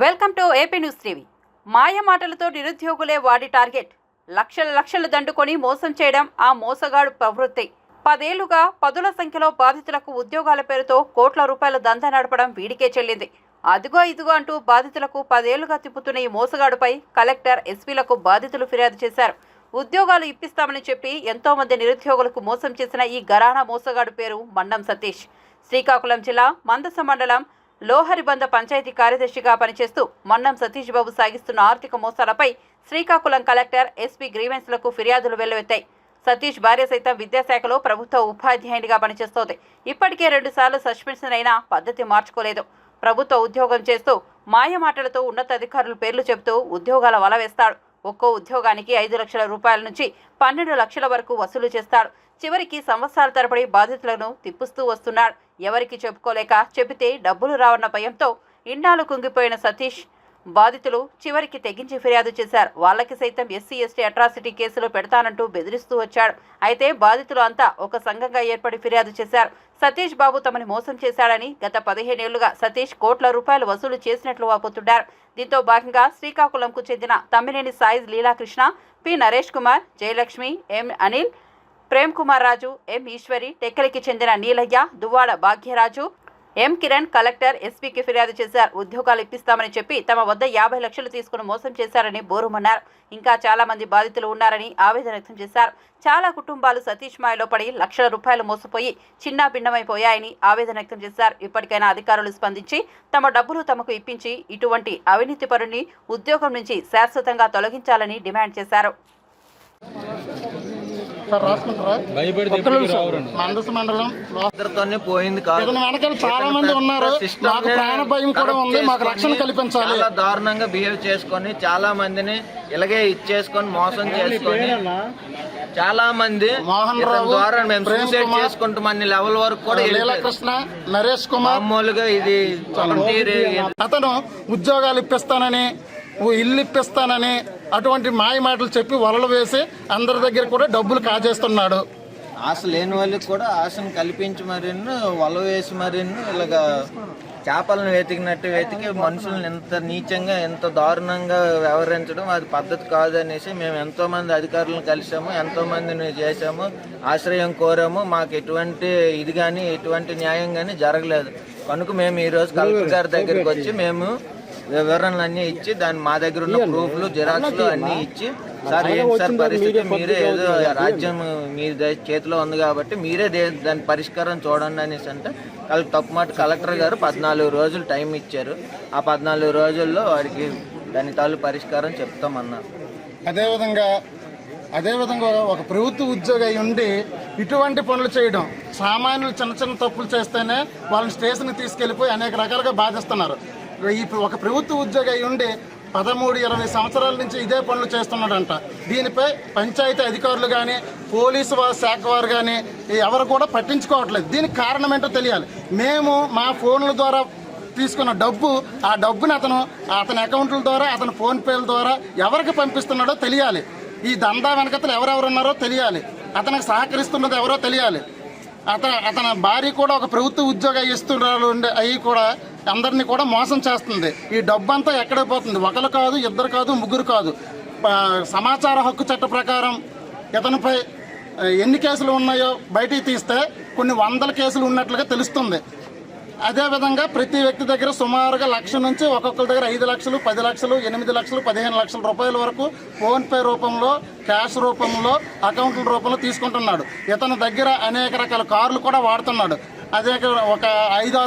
Welcome to AP news TV మాయ మాటలతో నిరుద్యోగులే వాడి టార్గెట్. లక్షల లక్షలు దండుకొని మోసం చేయడం ఆ మోసగాడు ప్రవృత్తి. పదేళ్ళుగా పదుల సంఖ్యలో బాధితులకు ఉద్యోగాల పేరుతో కోట్ల రూపాయల దందా నడపడం వీడికే చెల్లింది. అదిగో ఇదిగో అంటూ బాధితులకు పదేళ్ళుగా తిప్పుతున్న ఈ మోసగాడుపై కలెక్టర్ ఎస్పీలకు బాధితులు ఫిర్యాదు చేశారు. ఉద్యోగాలు ఇప్పిస్తామని చెప్పి ఎంతో మంది నిరుద్యోగులకు మోసం చేసిన ఈ గరానా మోసగాడు పేరు మండం సతీష్. శ్రీకాకుళం జిల్లా మందస మండలం లోహరిబంద పంచాయతీ కార్యదర్శిగా పనిచేస్తూ మన్నం సతీష్ బాబు సాగిస్తున్న ఆర్థిక మోసాలపై శ్రీకాకుళం కలెక్టర్ ఎస్పీ గ్రీవెన్స్లకు ఫిర్యాదులు వెల్లువెత్తాయి. సతీష్ భార్య సైతం విద్యాశాఖలో ప్రభుత్వ ఉపాధ్యాయునిగా పనిచేస్తోంది. ఇప్పటికే రెండుసార్లు సస్పెన్షన్ అయినా పద్ధతి మార్చుకోలేదు. ప్రభుత్వ ఉద్యోగం చేస్తూ మాయ మాటలతో ఉన్నతాధికారుల పేర్లు చెబుతూ ఉద్యోగాల వల వేస్తాడు. ఒక్కో ఉద్యోగానికి ఐదు లక్షల రూపాయల నుంచి పన్నెండు లక్షల వరకు వసూలు చేస్తాడు. చివరికి సంవత్సరాల తరబడి బాధితులను తిప్పుస్తూ వస్తున్నాడు. ఎవరికి చెప్పుకోలేక చెబితే డబ్బులు రావన్న భయంతో ఇన్నాళ్ళు కుంగిపోయిన సతీష్ బాధితులు చివరికి తెగించి ఫిర్యాదు చేశారు. వాళ్ళకి సైతం ఎస్సీ ఎస్టీ అట్రాసిటీ కేసులు పెడతానంటూ బెదిరిస్తూ వచ్చాడు. అయితే బాధితులు అంతా ఒక సంఘంగా ఏర్పడి ఫిర్యాదు చేశారు. సతీష్ బాబు తమని మోసం చేశాడని గత పదిహేనేళ్ళుగా సతీష్ కోట్ల రూపాయలు వసూలు చేసినట్లు వాపోతున్నారు దీంతో భాగంగా శ్రీకాకుళంకు చెందిన Tammineni సాయిజ్ Leelakrishna P Naresh Kumar Jayalakshmi M Anil Prem Kumar Raju M Eswari టెక్కలికి చెందిన నీలయ్య దువ్వాడ భాగ్యరాజు ఎం కిరణ్ కలెక్టర్ ఎస్పీకి ఫిర్యాదు చేశారు. ఉద్యోగాలు ఇప్పిస్తామని చెప్పి తమ వద్ద యాభై లక్షలు తీసుకుని మోసం చేశారని బోరుమన్నారు. ఇంకా చాలా మంది బాధితులు ఉన్నారని ఆవేదన వ్యక్తం చేశారు. చాలా కుటుంబాలు సతీష్ మాయలో పడి లక్షల రూపాయలు మోసపోయి చిన్నా భిన్నమైపోయాయని ఆవేదన వ్యక్తం చేశారు. ఇప్పటికైనా అధికారులు స్పందించి తమ డబ్బులు తమకు ఇప్పించి ఇటువంటి అవినీతి పరుని ఉద్యోగం నుంచి శాశ్వతంగా తొలగించాలని డిమాండ్ చేశారు. మందస మండలం. లో- ఇద్దరితోనే పోయింది కాదు. వెనకాల చాలా మంది ఉన్నారు. మాకు ప్రాణ భయం కూడా ఉంది. మాకు రక్షణ కల్పించాలి. చాలా దారుణంగా బిహేవ్ చేసుకొని చాలా మందిని ఇలాగే ఇచ్చేసుకొని మోసం చేసుకొని చాలా మంది మోహన్ రావు, ద్వారా మేము సూసైడ్ చేసుకుంటామని లెవెల్ వరకు కూడా. లీలాకృష్ణ నరేష్ కుమార్. మామూలుగా ఇది. అతను ఉద్యోగాలు ఇప్పిస్తానని ఓ ఇల్లు ఇప్పిస్తానని అటువంటి మాయ మాటలు చెప్పి వలలు వేసి అందరి దగ్గర కూడా డబ్బులు కాజేస్తున్నాడు. ఆశ లేని వాళ్ళకి కూడా ఆశను కల్పించి మరిన్ను వల వేసి మరిన్ను ఇలాగా చేపలను వెతికినట్టు వెతికి మనుషులను ఎంత నీచంగా ఎంత దారుణంగా వ్యవహరించడం అది పద్ధతి కాదు అనేసి మేము ఎంతోమంది అధికారులను కలిసాము ఎంతోమందిని చేశాము చేసాము ఆశ్రయం కోరాము. మాకు ఎటువంటి ఇది కానీ ఎటువంటి న్యాయం కానీ జరగలేదు. కనుక మేము ఈరోజు కలెక్టర్ గారి దగ్గరికి వచ్చి మేము వివరణలు అన్ని ఇచ్చి దాని మా దగ్గర ఉన్న ప్రూఫ్లు జిరాక్స్లు అన్ని ఇచ్చి సార్ ఏంటి సార్ పరిస్థితి? మీరే ఏదో రాజ్యం మీ చేతిలో ఉంది కాబట్టి మీరే దే- దాని పరిష్కారం చూడండి అనేసి అంటే వాళ్ళకి తప్పు మాట కలెక్టర్ గారు పద్నాలుగు రోజులు టైం ఇచ్చారు. ఆ పద్నాలుగు రోజుల్లో వారికి దాని తాలూ పరిష్కారం చెప్తామన్నారు. అదేవిధంగా అదేవిధంగా ఒక ప్రభుత్వ ఉద్యోగి అయి ఉండి ఇటువంటి పనులు చేయడం సామాన్యులు చిన్న చిన్న తప్పులు చేస్తేనే వాళ్ళని స్టేషన్కి తీసుకెళ్ళిపోయి అనేక రకాలుగా బాధిస్తున్నారు. ఈ ఒక ప్రభుత్వ ఉద్యోగి అయి ఉండి పదమూడు ఇరవై సంవత్సరాల నుంచి ఇదే పనులు చేస్తున్నాడంట. దీనిపై పంచాయతీ అధికారులు కానీ పోలీసు వారి శాఖ వారు కానీ ఎవరు కూడా పట్టించుకోవట్లేదు. దీనికి కారణం ఏంటో తెలియాలి. మేము మా ఫోన్ల ద్వారా తీసుకున్న డబ్బు ఆ డబ్బుని అతను అతని అకౌంట్ల ద్వారా అతని ఫోన్పేల ద్వారా ఎవరికి పంపిస్తున్నాడో తెలియాలి. ఈ దందా వెనకతలు ఎవరెవరు ఉన్నారో తెలియాలి. అతనికి సహకరిస్తున్నది ఎవరో తెలియాలి. అతను అతని భార్య కూడా ఒక ప్రభుత్వ ఉద్యోగం ఇస్తున్నారు ఉండే అవి కూడా అందరినీ కూడా మోసం చేస్తుంది. ఈ డబ్బు అంతా ఎక్కడ పోతుంది? ఒకరు కాదు ఇద్దరు కాదు ముగ్గురు కాదు. సమాచార హక్కు చట్ట ప్రకారం ఇతనిపై ఎన్ని కేసులు ఉన్నాయో బయటికి తీస్తే కొన్ని వందల కేసులు ఉన్నట్లుగా తెలుస్తుంది. అదేవిధంగా ప్రతి వ్యక్తి దగ్గర సుమారుగా లక్ష నుంచి ఒక్కొక్కరి దగ్గర ఐదు లక్షలు పది లక్షలు ఎనిమిది లక్షలు పదిహేను లక్షల రూపాయల వరకు ఫోన్పే రూపంలో క్యాష్ రూపంలో అకౌంట్ల రూపంలో తీసుకుంటున్నాడు. ఇతని దగ్గర అనేక రకాల కార్లు కూడా వాడుతున్నాడు. అదే ఒక ఐదారు